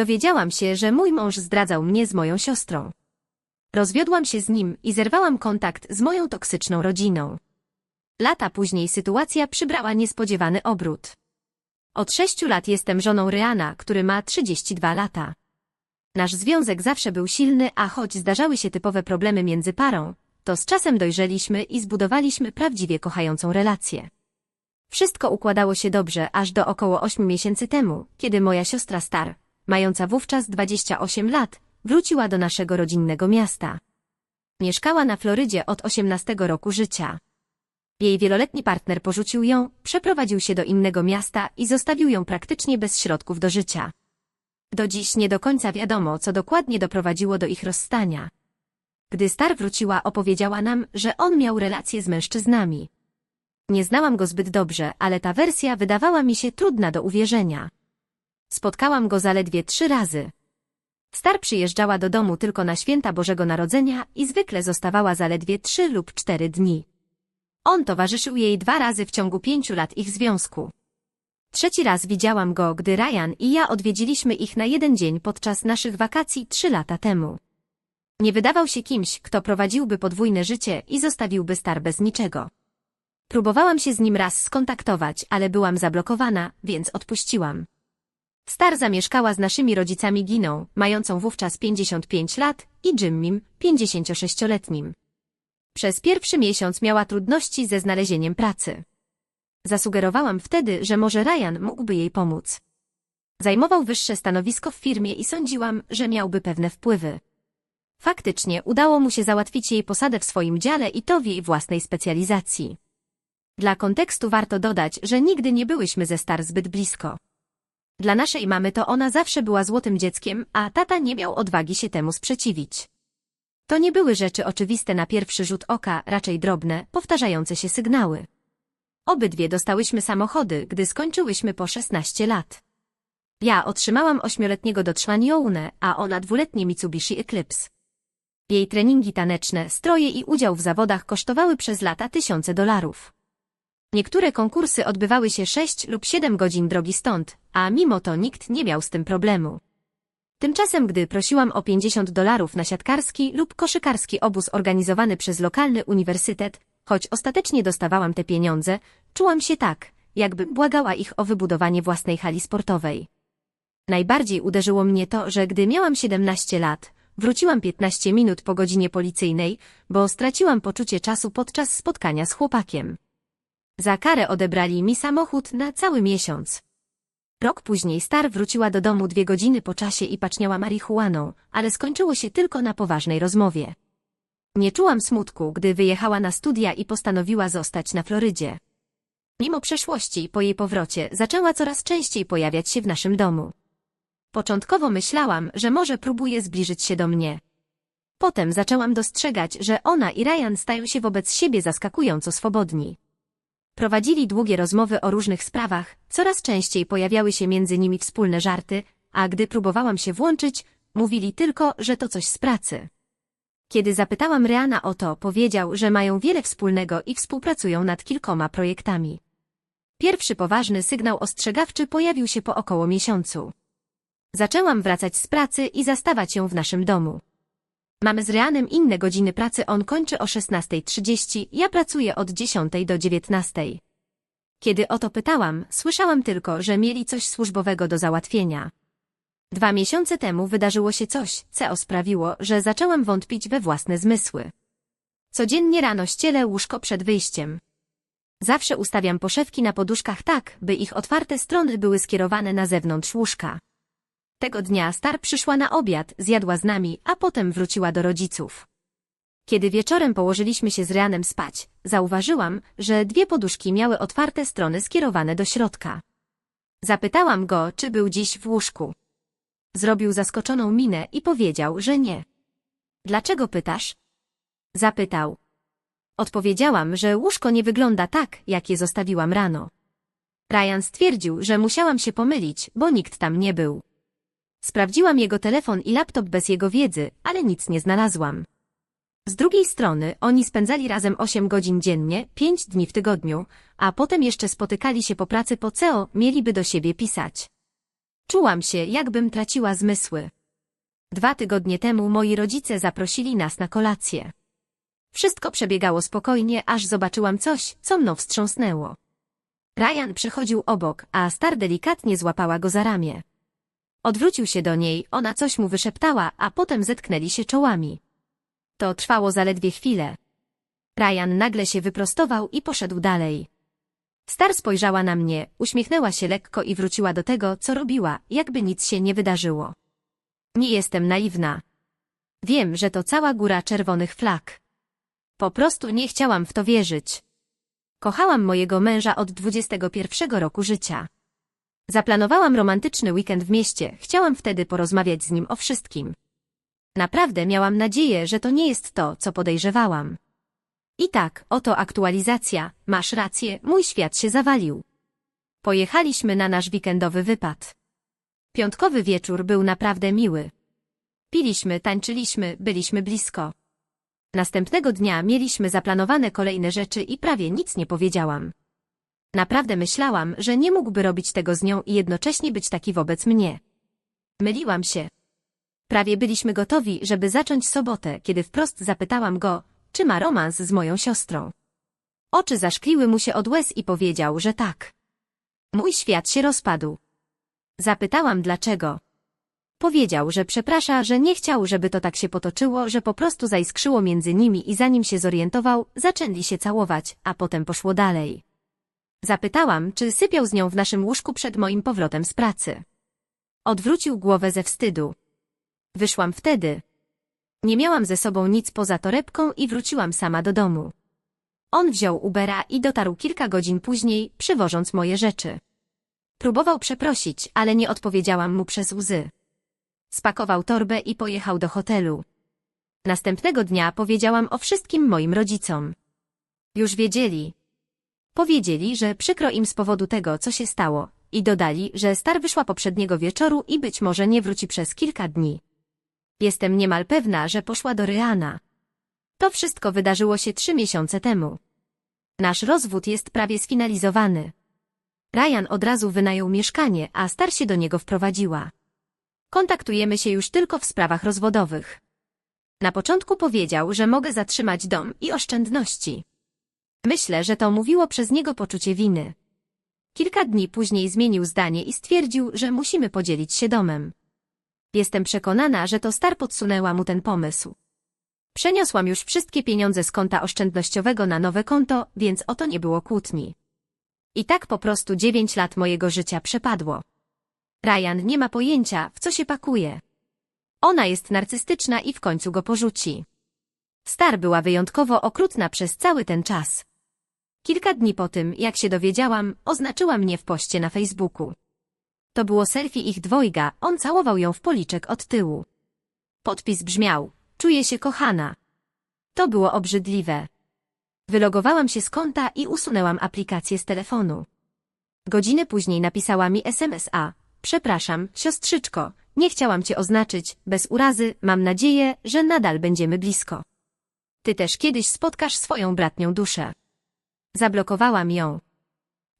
Dowiedziałam się, że mój mąż zdradzał mnie z moją siostrą. Rozwiodłam się z nim i zerwałam kontakt z moją toksyczną rodziną. Lata później sytuacja przybrała niespodziewany obrót. Od sześciu lat jestem żoną Ryana, który ma 32 lata. Nasz związek zawsze był silny, a choć zdarzały się typowe problemy między parą, to z czasem dojrzeliśmy i zbudowaliśmy prawdziwie kochającą relację. Wszystko układało się dobrze aż do około 8 miesięcy temu, kiedy moja siostra Star, mająca wówczas 28 lat, wróciła do naszego rodzinnego miasta. Mieszkała na Florydzie od 18 roku życia. Jej wieloletni partner porzucił ją, przeprowadził się do innego miasta i zostawił ją praktycznie bez środków do życia. Do dziś nie do końca wiadomo, co dokładnie doprowadziło do ich rozstania. Gdy Star wróciła, opowiedziała nam, że on miał relacje z mężczyznami. Nie znałam go zbyt dobrze, ale ta wersja wydawała mi się trudna do uwierzenia. Spotkałam go zaledwie trzy razy. Star przyjeżdżała do domu tylko na święta Bożego Narodzenia i zwykle zostawała zaledwie trzy lub cztery dni. On towarzyszył jej dwa razy w ciągu pięciu lat ich związku. Trzeci raz widziałam go, gdy Ryan i ja odwiedziliśmy ich na jeden dzień podczas naszych wakacji trzy lata temu. Nie wydawał się kimś, kto prowadziłby podwójne życie i zostawiłby Star bez niczego. Próbowałam się z nim raz skontaktować, ale byłam zablokowana, więc odpuściłam. Star zamieszkała z naszymi rodzicami Giną, mającą wówczas 55 lat, i Jimmym, 56-letnim. Przez pierwszy miesiąc miała trudności ze znalezieniem pracy. Zasugerowałam wtedy, że może Ryan mógłby jej pomóc. Zajmował wyższe stanowisko w firmie i sądziłam, że miałby pewne wpływy. Faktycznie udało mu się załatwić jej posadę w swoim dziale i to w jej własnej specjalizacji. Dla kontekstu warto dodać, że nigdy nie byłyśmy ze Star zbyt blisko. Dla naszej mamy to ona zawsze była złotym dzieckiem, a tata nie miał odwagi się temu sprzeciwić. To nie były rzeczy oczywiste na pierwszy rzut oka, raczej drobne, powtarzające się sygnały. Obydwie dostałyśmy samochody, gdy skończyłyśmy po 16 lat. Ja otrzymałam ośmioletniego Dodge Youne, a ona dwuletnie Mitsubishi Eclipse. Jej treningi taneczne, stroje i udział w zawodach kosztowały przez lata tysiące dolarów. Niektóre konkursy odbywały się 6 lub 7 godzin drogi stąd, a mimo to nikt nie miał z tym problemu. Tymczasem gdy prosiłam o 50 dolarów na siatkarski lub koszykarski obóz organizowany przez lokalny uniwersytet, choć ostatecznie dostawałam te pieniądze, czułam się tak, jakby błagała ich o wybudowanie własnej hali sportowej. Najbardziej uderzyło mnie to, że gdy miałam 17 lat, wróciłam 15 minut po godzinie policyjnej, bo straciłam poczucie czasu podczas spotkania z chłopakiem. Za karę odebrali mi samochód na cały miesiąc. Rok później Star wróciła do domu dwie godziny po czasie i paczniała marihuaną, ale skończyło się tylko na poważnej rozmowie. Nie czułam smutku, gdy wyjechała na studia i postanowiła zostać na Florydzie. Mimo przeszłości, po jej powrocie, zaczęła coraz częściej pojawiać się w naszym domu. Początkowo myślałam, że może próbuje zbliżyć się do mnie. Potem zaczęłam dostrzegać, że ona i Ryan stają się wobec siebie zaskakująco swobodni. Prowadzili długie rozmowy o różnych sprawach, coraz częściej pojawiały się między nimi wspólne żarty, a gdy próbowałam się włączyć, mówili tylko, że to coś z pracy. Kiedy zapytałam Reana o to, powiedział, że mają wiele wspólnego i współpracują nad kilkoma projektami. Pierwszy poważny sygnał ostrzegawczy pojawił się po około miesiącu. Zaczęłam wracać z pracy i zastawać ją w naszym domu. Mamy z Reanem inne godziny pracy, on kończy o 16.30, ja pracuję od 10 do 19. Kiedy o to pytałam, słyszałam tylko, że mieli coś służbowego do załatwienia. Dwa miesiące temu wydarzyło się coś, co sprawiło, że zaczęłam wątpić we własne zmysły. Codziennie rano ścielę łóżko przed wyjściem. Zawsze ustawiam poszewki na poduszkach tak, by ich otwarte strony były skierowane na zewnątrz łóżka. Tego dnia Star przyszła na obiad, zjadła z nami, a potem wróciła do rodziców. Kiedy wieczorem położyliśmy się z Ryanem spać, zauważyłam, że dwie poduszki miały otwarte strony skierowane do środka. Zapytałam go, czy był dziś w łóżku. Zrobił zaskoczoną minę i powiedział, że nie. Dlaczego pytasz? Zapytał. Odpowiedziałam, że łóżko nie wygląda tak, jak je zostawiłam rano. Ryan stwierdził, że musiałam się pomylić, bo nikt tam nie był. Sprawdziłam jego telefon i laptop bez jego wiedzy, ale nic nie znalazłam. Z drugiej strony, oni spędzali razem 8 godzin dziennie, 5 dni w tygodniu, a potem jeszcze spotykali się po pracy po CEO, mieliby do siebie pisać. Czułam się, jakbym traciła zmysły. Dwa tygodnie temu moi rodzice zaprosili nas na kolację. Wszystko przebiegało spokojnie, aż zobaczyłam coś, co mną wstrząsnęło. Ryan przechodził obok, a Star delikatnie złapała go za ramię. Odwrócił się do niej, ona coś mu wyszeptała, a potem zetknęli się czołami. To trwało zaledwie chwilę. Ryan nagle się wyprostował i poszedł dalej. Star spojrzała na mnie, uśmiechnęła się lekko i wróciła do tego, co robiła, jakby nic się nie wydarzyło. Nie jestem naiwna. Wiem, że to cała góra czerwonych flag. Po prostu nie chciałam w to wierzyć. Kochałam mojego męża od 21 roku życia. Zaplanowałam romantyczny weekend w mieście, chciałam wtedy porozmawiać z nim o wszystkim. Naprawdę miałam nadzieję, że to nie jest to, co podejrzewałam. I tak, oto aktualizacja, masz rację, mój świat się zawalił. Pojechaliśmy na nasz weekendowy wypad. Piątkowy wieczór był naprawdę miły. Piliśmy, tańczyliśmy, byliśmy blisko. Następnego dnia mieliśmy zaplanowane kolejne rzeczy i prawie nic nie powiedziałam. Naprawdę myślałam, że nie mógłby robić tego z nią i jednocześnie być taki wobec mnie. Myliłam się. Prawie byliśmy gotowi, żeby zacząć sobotę, kiedy wprost zapytałam go, czy ma romans z moją siostrą. Oczy zaszkliły mu się od łez i powiedział, że tak. Mój świat się rozpadł. Zapytałam dlaczego. Powiedział, że przeprasza, że nie chciał, żeby to tak się potoczyło, że po prostu zaiskrzyło między nimi i zanim się zorientował, zaczęli się całować, a potem poszło dalej. Zapytałam, czy sypiał z nią w naszym łóżku przed moim powrotem z pracy. Odwrócił głowę ze wstydu. Wyszłam wtedy. Nie miałam ze sobą nic poza torebką i wróciłam sama do domu. On wziął Ubera i dotarł kilka godzin później, przywożąc moje rzeczy. Próbował przeprosić, ale nie odpowiedziałam mu przez łzy. Spakował torbę i pojechał do hotelu. Następnego dnia powiedziałam o wszystkim moim rodzicom. Już wiedzieli. Powiedzieli, że przykro im z powodu tego, co się stało, i dodali, że Star wyszła poprzedniego wieczoru i być może nie wróci przez kilka dni. Jestem niemal pewna, że poszła do Ryana. To wszystko wydarzyło się trzy miesiące temu. Nasz rozwód jest prawie sfinalizowany. Ryan od razu wynajął mieszkanie, a Star się do niego wprowadziła. Kontaktujemy się już tylko w sprawach rozwodowych. Na początku powiedział, że mogę zatrzymać dom i oszczędności. Myślę, że to mówiło przez niego poczucie winy. Kilka dni później zmienił zdanie i stwierdził, że musimy podzielić się domem. Jestem przekonana, że to Star podsunęła mu ten pomysł. Przeniosłam już wszystkie pieniądze z konta oszczędnościowego na nowe konto, więc o to nie było kłótni. I tak po prostu dziewięć lat mojego życia przepadło. Ryan nie ma pojęcia, w co się pakuje. Ona jest narcystyczna i w końcu go porzuci. Star była wyjątkowo okrutna przez cały ten czas. Kilka dni po tym, jak się dowiedziałam, oznaczyła mnie w poście na Facebooku. To było selfie ich dwojga, on całował ją w policzek od tyłu. Podpis brzmiał, czuję się kochana. To było obrzydliwe. Wylogowałam się z konta i usunęłam aplikację z telefonu. Godzinę później napisała mi SMS-a. Przepraszam, siostrzyczko, nie chciałam cię oznaczyć, bez urazy, mam nadzieję, że nadal będziemy blisko. Ty też kiedyś spotkasz swoją bratnią duszę. Zablokowałam ją.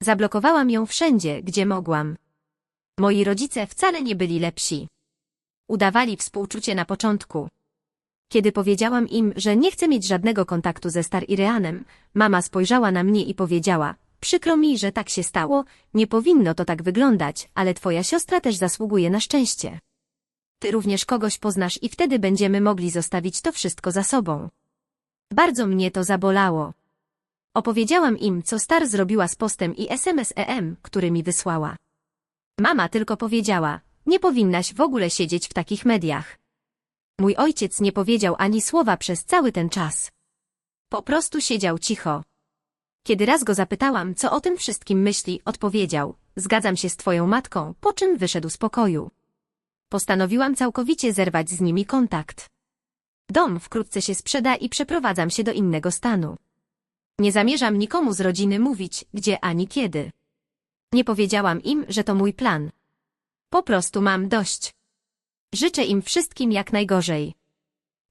Zablokowałam ją wszędzie, gdzie mogłam. Moi rodzice wcale nie byli lepsi. Udawali współczucie na początku. Kiedy powiedziałam im, że nie chcę mieć żadnego kontaktu ze Star Ireanem, mama spojrzała na mnie i powiedziała, przykro mi, że tak się stało, nie powinno to tak wyglądać, ale twoja siostra też zasługuje na szczęście. Ty również kogoś poznasz i wtedy będziemy mogli zostawić to wszystko za sobą. Bardzo mnie to zabolało. Opowiedziałam im, co Star zrobiła z postem i SMS EM, który mi wysłała. Mama tylko powiedziała, nie powinnaś w ogóle siedzieć w takich mediach. Mój ojciec nie powiedział ani słowa przez cały ten czas. Po prostu siedział cicho. Kiedy raz go zapytałam, co o tym wszystkim myśli, odpowiedział, zgadzam się z twoją matką, po czym wyszedł z pokoju. Postanowiłam całkowicie zerwać z nimi kontakt. Dom wkrótce się sprzeda i przeprowadzam się do innego stanu. Nie zamierzam nikomu z rodziny mówić, gdzie ani kiedy. Nie powiedziałam im, że to mój plan. Po prostu mam dość. Życzę im wszystkim jak najgorzej.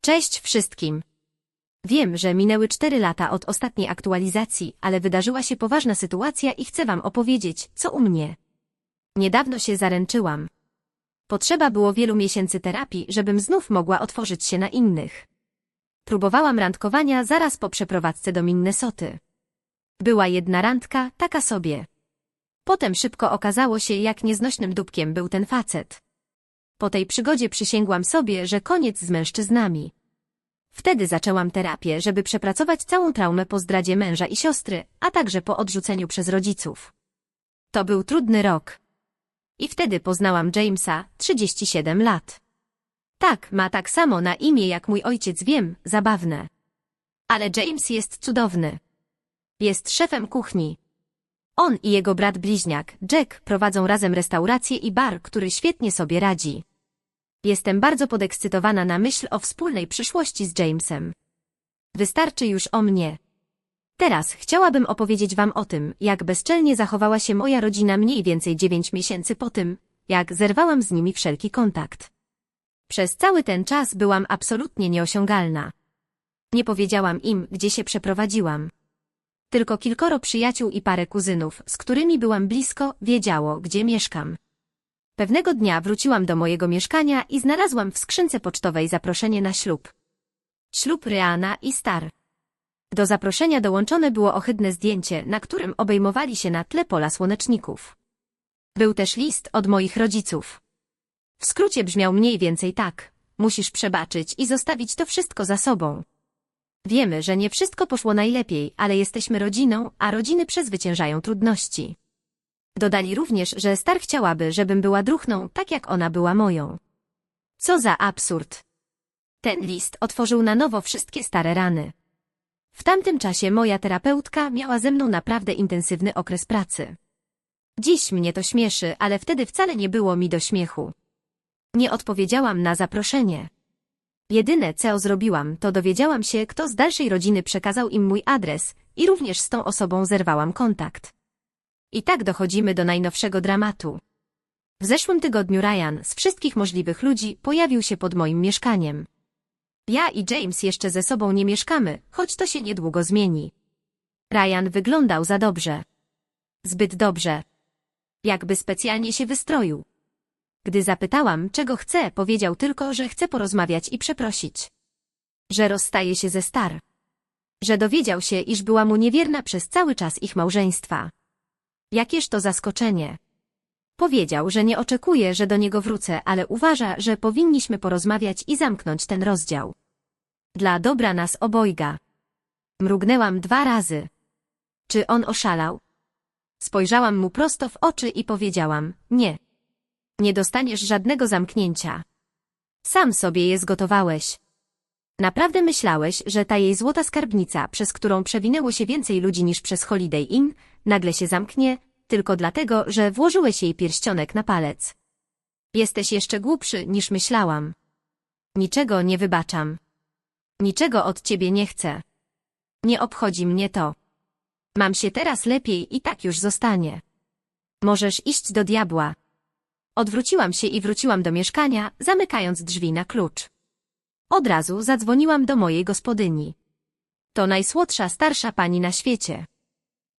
Cześć wszystkim. Wiem, że minęły cztery lata od ostatniej aktualizacji, ale wydarzyła się poważna sytuacja i chcę wam opowiedzieć, co u mnie. Niedawno się zaręczyłam. Potrzeba było wielu miesięcy terapii, żebym znów mogła otworzyć się na innych. Próbowałam randkowania zaraz po przeprowadzce do Minnesoty. Była jedna randka, taka sobie. Potem szybko okazało się, jak nieznośnym dupkiem był ten facet. Po tej przygodzie przysięgłam sobie, że koniec z mężczyznami. Wtedy zaczęłam terapię, żeby przepracować całą traumę po zdradzie męża i siostry, a także po odrzuceniu przez rodziców. To był trudny rok. I wtedy poznałam Jamesa, 37 lat. Tak, ma tak samo na imię jak mój ojciec, wiem, zabawne. Ale James jest cudowny. Jest szefem kuchni. On i jego brat bliźniak, Jack, prowadzą razem restaurację i bar, który świetnie sobie radzi. Jestem bardzo podekscytowana na myśl o wspólnej przyszłości z Jamesem. Wystarczy już o mnie. Teraz chciałabym opowiedzieć wam o tym, jak bezczelnie zachowała się moja rodzina mniej więcej dziewięć miesięcy po tym, jak zerwałam z nimi wszelki kontakt. Przez cały ten czas byłam absolutnie nieosiągalna. Nie powiedziałam im, gdzie się przeprowadziłam. Tylko kilkoro przyjaciół i parę kuzynów, z którymi byłam blisko, wiedziało, gdzie mieszkam. Pewnego dnia wróciłam do mojego mieszkania i znalazłam w skrzynce pocztowej zaproszenie na ślub. Ślub Reana i Star. Do zaproszenia dołączone było ohydne zdjęcie, na którym obejmowali się na tle pola słoneczników. Był też list od moich rodziców. W skrócie brzmiał mniej więcej tak. Musisz przebaczyć i zostawić to wszystko za sobą. Wiemy, że nie wszystko poszło najlepiej, ale jesteśmy rodziną, a rodziny przezwyciężają trudności. Dodali również, że Star chciałaby, żebym była druchną, tak jak ona była moją. Co za absurd. Ten list otworzył na nowo wszystkie stare rany. W tamtym czasie moja terapeutka miała ze mną naprawdę intensywny okres pracy. Dziś mnie to śmieszy, ale wtedy wcale nie było mi do śmiechu. Nie odpowiedziałam na zaproszenie. Jedyne, co zrobiłam, to dowiedziałam się, kto z dalszej rodziny przekazał im mój adres i również z tą osobą zerwałam kontakt. I tak dochodzimy do najnowszego dramatu. W zeszłym tygodniu Ryan z wszystkich możliwych ludzi pojawił się pod moim mieszkaniem. Ja i James jeszcze ze sobą nie mieszkamy, choć to się niedługo zmieni. Ryan wyglądał za dobrze. Zbyt dobrze. Jakby specjalnie się wystroił. Gdy zapytałam, czego chce, powiedział tylko, że chce porozmawiać i przeprosić. Że rozstaje się ze Star. Że dowiedział się, iż była mu niewierna przez cały czas ich małżeństwa. Jakież to zaskoczenie. Powiedział, że nie oczekuje, że do niego wrócę, ale uważa, że powinniśmy porozmawiać i zamknąć ten rozdział. Dla dobra nas obojga. Mrugnęłam dwa razy. Czy on oszalał? Spojrzałam mu prosto w oczy i powiedziałam, nie. Nie dostaniesz żadnego zamknięcia. Sam sobie je zgotowałeś. Naprawdę myślałeś, że ta jej złota skarbnica, przez którą przewinęło się więcej ludzi niż przez Holiday Inn, nagle się zamknie, tylko dlatego, że włożyłeś jej pierścionek na palec. Jesteś jeszcze głupszy niż myślałam. Niczego nie wybaczam. Niczego od ciebie nie chcę. Nie obchodzi mnie to. Mam się teraz lepiej i tak już zostanie. Możesz iść do diabła. Odwróciłam się i wróciłam do mieszkania, zamykając drzwi na klucz. Od razu zadzwoniłam do mojej gospodyni. To najsłodsza starsza pani na świecie.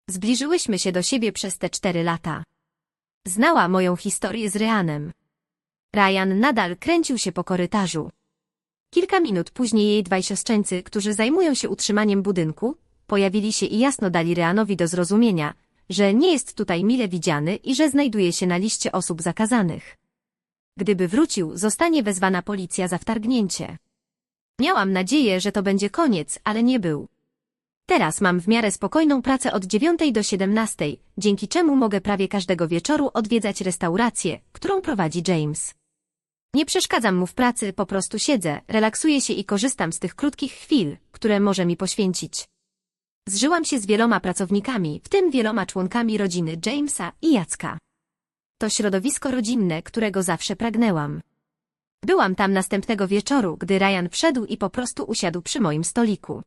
Zbliżyłyśmy się do siebie przez te cztery lata. Znała moją historię z Ryanem. Ryan nadal kręcił się po korytarzu. Kilka minut później jej dwaj siostrzeńcy, którzy zajmują się utrzymaniem budynku, pojawili się i jasno dali Ryanowi do zrozumienia, że nie jest tutaj mile widziany i że znajduje się na liście osób zakazanych. Gdyby wrócił, zostanie wezwana policja za wtargnięcie. Miałam nadzieję, że to będzie koniec, ale nie był. Teraz mam w miarę spokojną pracę od 9 do 17, dzięki czemu mogę prawie każdego wieczoru odwiedzać restaurację, którą prowadzi James. Nie przeszkadzam mu w pracy, po prostu siedzę, relaksuję się i korzystam z tych krótkich chwil, które może mi poświęcić. Zżyłam się z wieloma pracownikami, w tym wieloma członkami rodziny Jamesa i Jacka. To środowisko rodzinne, którego zawsze pragnęłam. Byłam tam następnego wieczoru, gdy Ryan wszedł i po prostu usiadł przy moim stoliku.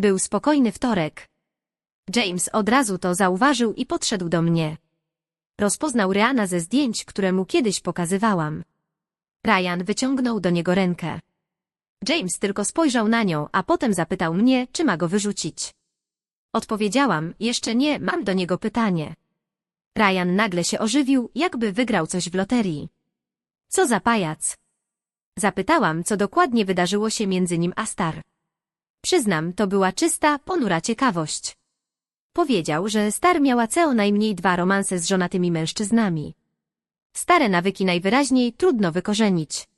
Był spokojny wtorek. James od razu to zauważył i podszedł do mnie. Rozpoznał Ryana ze zdjęć, które mu kiedyś pokazywałam. Ryan wyciągnął do niego rękę. James tylko spojrzał na nią, a potem zapytał mnie, czy ma go wyrzucić. Odpowiedziałam, jeszcze nie, mam do niego pytanie. Ryan nagle się ożywił, jakby wygrał coś w loterii. Co za pajac? Zapytałam, co dokładnie wydarzyło się między nim a Star. Przyznam, to była czysta, ponura ciekawość. Powiedział, że Star miała co najmniej dwa romanse z żonatymi mężczyznami. Stare nawyki najwyraźniej trudno wykorzenić.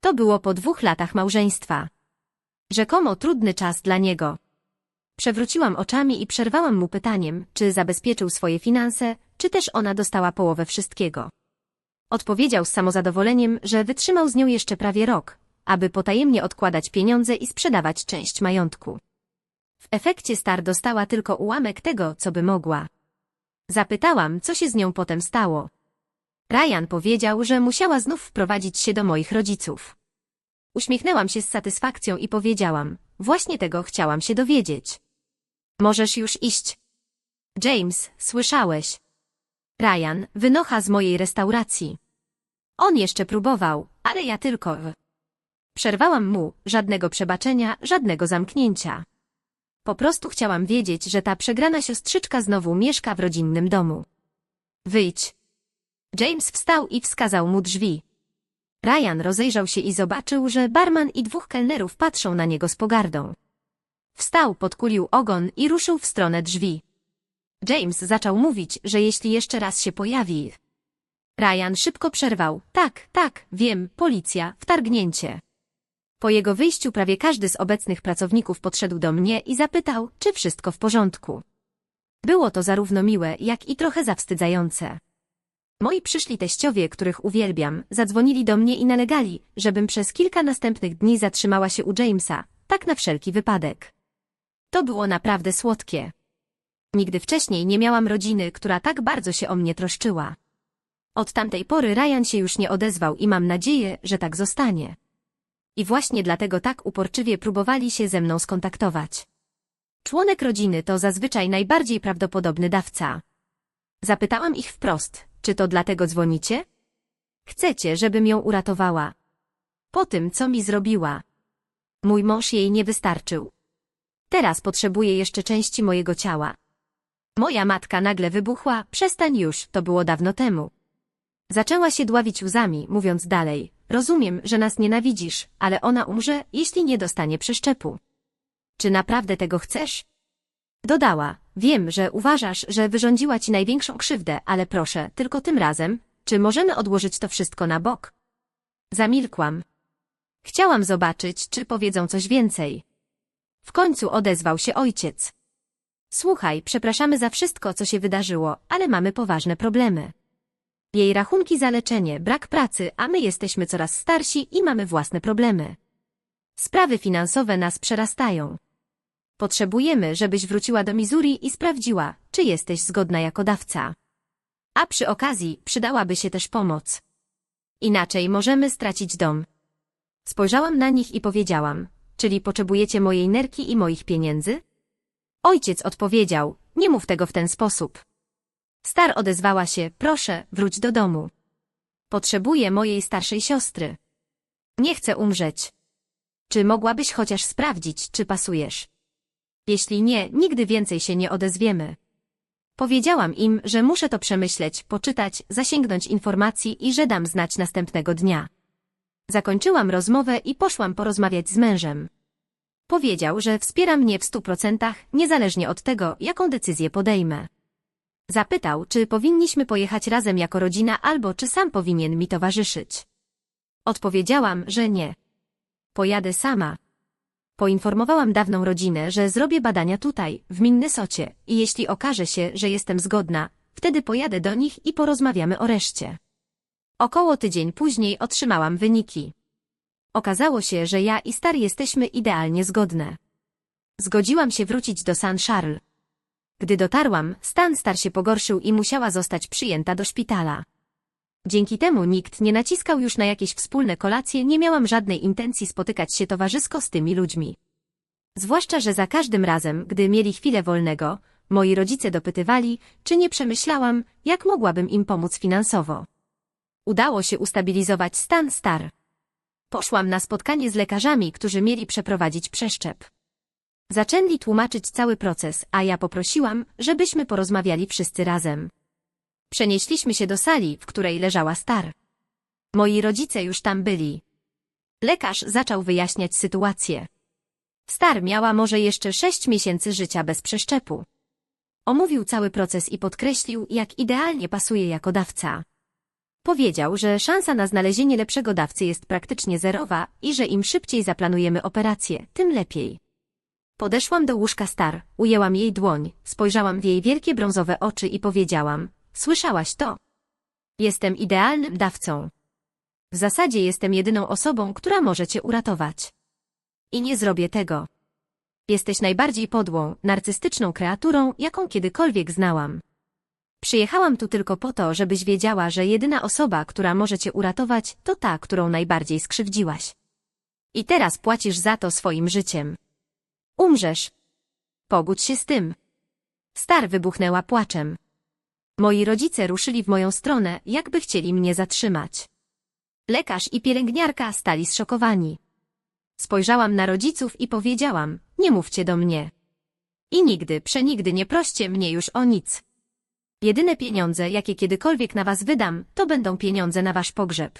To było po dwóch latach małżeństwa. Rzekomo trudny czas dla niego. Przewróciłam oczami i przerwałam mu pytaniem, czy zabezpieczył swoje finanse, czy też ona dostała połowę wszystkiego. Odpowiedział z samozadowoleniem, że wytrzymał z nią jeszcze prawie rok, aby potajemnie odkładać pieniądze i sprzedawać część majątku. W efekcie Star dostała tylko ułamek tego, co by mogła. Zapytałam, co się z nią potem stało. Ryan powiedział, że musiała znów wprowadzić się do moich rodziców. Uśmiechnęłam się z satysfakcją i powiedziałam, właśnie tego chciałam się dowiedzieć. Możesz już iść. James, słyszałeś. Ryan, wynocha z mojej restauracji. On jeszcze próbował, ale ja tylko. Przerwałam mu, żadnego przebaczenia, żadnego zamknięcia. Po prostu chciałam wiedzieć, że ta przegrana siostrzyczka znowu mieszka w rodzinnym domu. Wyjdź. James wstał i wskazał mu drzwi. Ryan rozejrzał się i zobaczył, że barman i dwóch kelnerów patrzą na niego z pogardą. Wstał, podkulił ogon i ruszył w stronę drzwi. James zaczął mówić, że jeśli jeszcze raz się pojawi. Ryan szybko przerwał. Tak, tak, wiem, policja, wtargnięcie. Po jego wyjściu prawie każdy z obecnych pracowników podszedł do mnie i zapytał, czy wszystko w porządku. Było to zarówno miłe, jak i trochę zawstydzające. Moi przyszli teściowie, których uwielbiam, zadzwonili do mnie i nalegali, żebym przez kilka następnych dni zatrzymała się u Jamesa, tak na wszelki wypadek. To było naprawdę słodkie. Nigdy wcześniej nie miałam rodziny, która tak bardzo się o mnie troszczyła. Od tamtej pory Ryan się już nie odezwał i mam nadzieję, że tak zostanie. I właśnie dlatego tak uporczywie próbowali się ze mną skontaktować. Członek rodziny to zazwyczaj najbardziej prawdopodobny dawca. Zapytałam ich wprost, czy to dlatego dzwonicie? Chcecie, żebym ją uratowała. Po tym, co mi zrobiła. Mój mąż jej nie wystarczył. Teraz potrzebuje jeszcze części mojego ciała. Moja matka nagle wybuchła, przestań już, to było dawno temu. Zaczęła się dławić łzami, mówiąc dalej, rozumiem, że nas nienawidzisz, ale ona umrze, jeśli nie dostanie przeszczepu. Czy naprawdę tego chcesz? Dodała, wiem, że uważasz, że wyrządziła ci największą krzywdę, ale proszę, tylko tym razem, czy możemy odłożyć to wszystko na bok? Zamilkłam. Chciałam zobaczyć, czy powiedzą coś więcej. W końcu odezwał się ojciec. Słuchaj, przepraszamy za wszystko, co się wydarzyło, ale mamy poważne problemy. Jej rachunki za leczenie, brak pracy, a my jesteśmy coraz starsi i mamy własne problemy. Sprawy finansowe nas przerastają. Potrzebujemy, żebyś wróciła do Missouri i sprawdziła, czy jesteś zgodna jako dawca. A przy okazji przydałaby się też pomoc. Inaczej możemy stracić dom. Spojrzałam na nich i powiedziałam, czyli potrzebujecie mojej nerki i moich pieniędzy? Ojciec odpowiedział, nie mów tego w ten sposób. Star odezwała się, proszę, wróć do domu. Potrzebuję mojej starszej siostry. Nie chcę umrzeć. Czy mogłabyś chociaż sprawdzić, czy pasujesz? Jeśli nie, nigdy więcej się nie odezwiemy. Powiedziałam im, że muszę to przemyśleć, poczytać, zasięgnąć informacji i że dam znać następnego dnia. Zakończyłam rozmowę i poszłam porozmawiać z mężem. Powiedział, że wspiera mnie w stu procentach, niezależnie od tego, jaką decyzję podejmę. Zapytał, czy powinniśmy pojechać razem jako rodzina albo czy sam powinien mi towarzyszyć. Odpowiedziałam, że nie. Pojadę sama. Poinformowałam dawną rodzinę, że zrobię badania tutaj, w Minnesocie i jeśli okaże się, że jestem zgodna, wtedy pojadę do nich i porozmawiamy o reszcie. Około tydzień później otrzymałam wyniki. Okazało się, że ja i Star jesteśmy idealnie zgodne. Zgodziłam się wrócić do San Charles. Gdy dotarłam, stan Star się pogorszył i musiała zostać przyjęta do szpitala. Dzięki temu nikt nie naciskał już na jakieś wspólne kolacje, nie miałam żadnej intencji spotykać się towarzysko z tymi ludźmi. Zwłaszcza, że za każdym razem, gdy mieli chwilę wolnego, moi rodzice dopytywali, czy nie przemyślałam, jak mogłabym im pomóc finansowo. Udało się ustabilizować stan Star. Poszłam na spotkanie z lekarzami, którzy mieli przeprowadzić przeszczep. Zaczęli tłumaczyć cały proces, a ja poprosiłam, żebyśmy porozmawiali wszyscy razem. Przenieśliśmy się do sali, w której leżała Star. Moi rodzice już tam byli. Lekarz zaczął wyjaśniać sytuację. Star miała może jeszcze sześć miesięcy życia bez przeszczepu. Omówił cały proces i podkreślił, jak idealnie pasuje jako dawca. Powiedział, że szansa na znalezienie lepszego dawcy jest praktycznie zerowa i że im szybciej zaplanujemy operację, tym lepiej. Podeszłam do łóżka Star, ujęłam jej dłoń, spojrzałam w jej wielkie brązowe oczy i powiedziałam, słyszałaś to? Jestem idealnym dawcą. W zasadzie jestem jedyną osobą, która może cię uratować. I nie zrobię tego. Jesteś najbardziej podłą, narcystyczną kreaturą, jaką kiedykolwiek znałam. Przyjechałam tu tylko po to, żebyś wiedziała, że jedyna osoba, która może cię uratować, to ta, którą najbardziej skrzywdziłaś. I teraz płacisz za to swoim życiem. Umrzesz. Pogódź się z tym. Star wybuchnęła płaczem. Moi rodzice ruszyli w moją stronę, jakby chcieli mnie zatrzymać. Lekarz i pielęgniarka stali zszokowani. Spojrzałam na rodziców i powiedziałam, nie mówcie do mnie. I nigdy, przenigdy nie proście mnie już o nic. Jedyne pieniądze, jakie kiedykolwiek na was wydam, to będą pieniądze na wasz pogrzeb.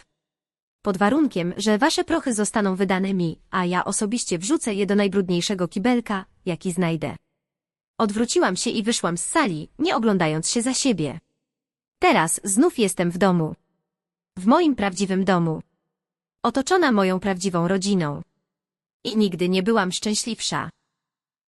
Pod warunkiem, że wasze prochy zostaną wydane mi, a ja osobiście wrzucę je do najbrudniejszego kibelka, jaki znajdę. Odwróciłam się i wyszłam z sali, nie oglądając się za siebie. Teraz znów jestem w domu. W moim prawdziwym domu. Otoczona moją prawdziwą rodziną. I nigdy nie byłam szczęśliwsza.